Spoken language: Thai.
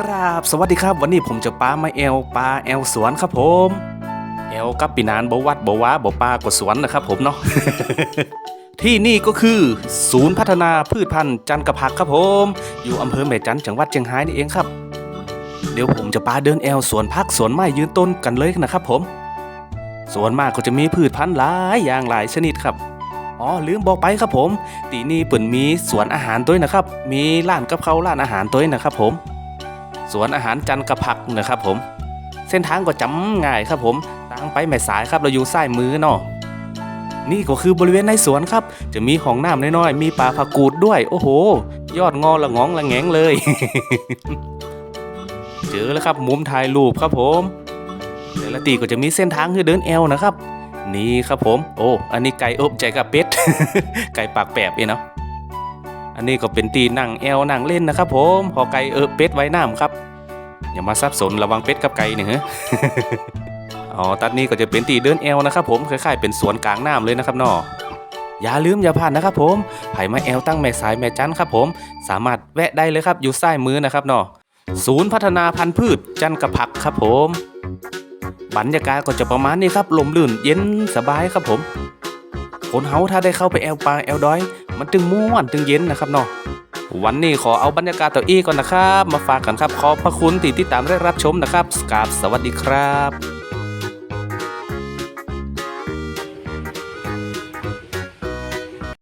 กราบสวัสดีครับ วันนี้ผมจะปลามาแอลปลาแอลสวนครับผมแอลกับปีนานบวัดบวาบปลากว่าสวนนะครับผมเนาะที่นี่ก็คือศูนย์พัฒนาพืชพันธุ์จันกระผักครับผม อยู่อำเภอแม่จันจังหวัดเชียงรายนี่เองครับ เดี๋ยวผมจะปาเดินแอลสวนพักสวนไม้ยืนต้นกันเลยนะครับผมสวนมากก็จะมีพืชพันธุ์หลายอย่างหลายชนิดครับอ๋อลืมบอกไปครับผม ตีนี่เปิ่นมีสวนอาหารด้วยนะครับ มีร้านกับเขาร้านอาหารด้วยนะครับผม สวนอาหารจันกระผักนะครับผม เส้นทางก็จำง่ายครับผมทางไปแม่สายครับเราอยู่ซ้ายมือเนาะนี่ก็คือบริเวณในสวนครับ จะมีของน้ำน้อยๆ มีปลาผักกูดด้วย โอ้โห ยอดงอละงองละแงงเลย เจอแล้วครับมุมถ่ายรูปครับผมแต่ละตีก็จะมีเส้นทางให้เดินแอลนะครับ นี่ครับผม โอ้ อันนี้ไก่อบใจกับเป็ด ไก่ปากแปบเองเนาะ อันนี้ก็เป็นตีนั่งแอลนั่งเล่นนะครับผมพอไก่เออเป็ดไว้น้ำครับ อย่ามาซับสนระวังเป็ดกับไก่เนี่ยฮะอ๋อตัดนี้ก็จะเป็นตีเดินแอลนะครับผมคล้ายๆเป็นสวนกลางน้ำเลยนะครับนาะอย่าลืมอย่าพลาดนะครับผมไผ่มาแอลตั้งแม่สายแม่จันครับผม สามารถแวะได้เลยครับอยู่ซ้มือนะครับนาะศูนย์พัฒนาพันธุ์พืชจันกระผักครับผม บรรยากาศก็จะประมาณนี้ครับลมลื่นเย็นสบายครับผม คนเฮาถ้าได้เข้าไปแอลปางแอลดอย มันจึงม่วนจึงเย็นนะครับเนาะวันนี้ขอเอาบรรยากาศตัวอี้ก่อนนะครับ มาฝากกันครับ ขอบพระคุณที่ติดตามและรับชมนะครับกราบสวัสดีครับ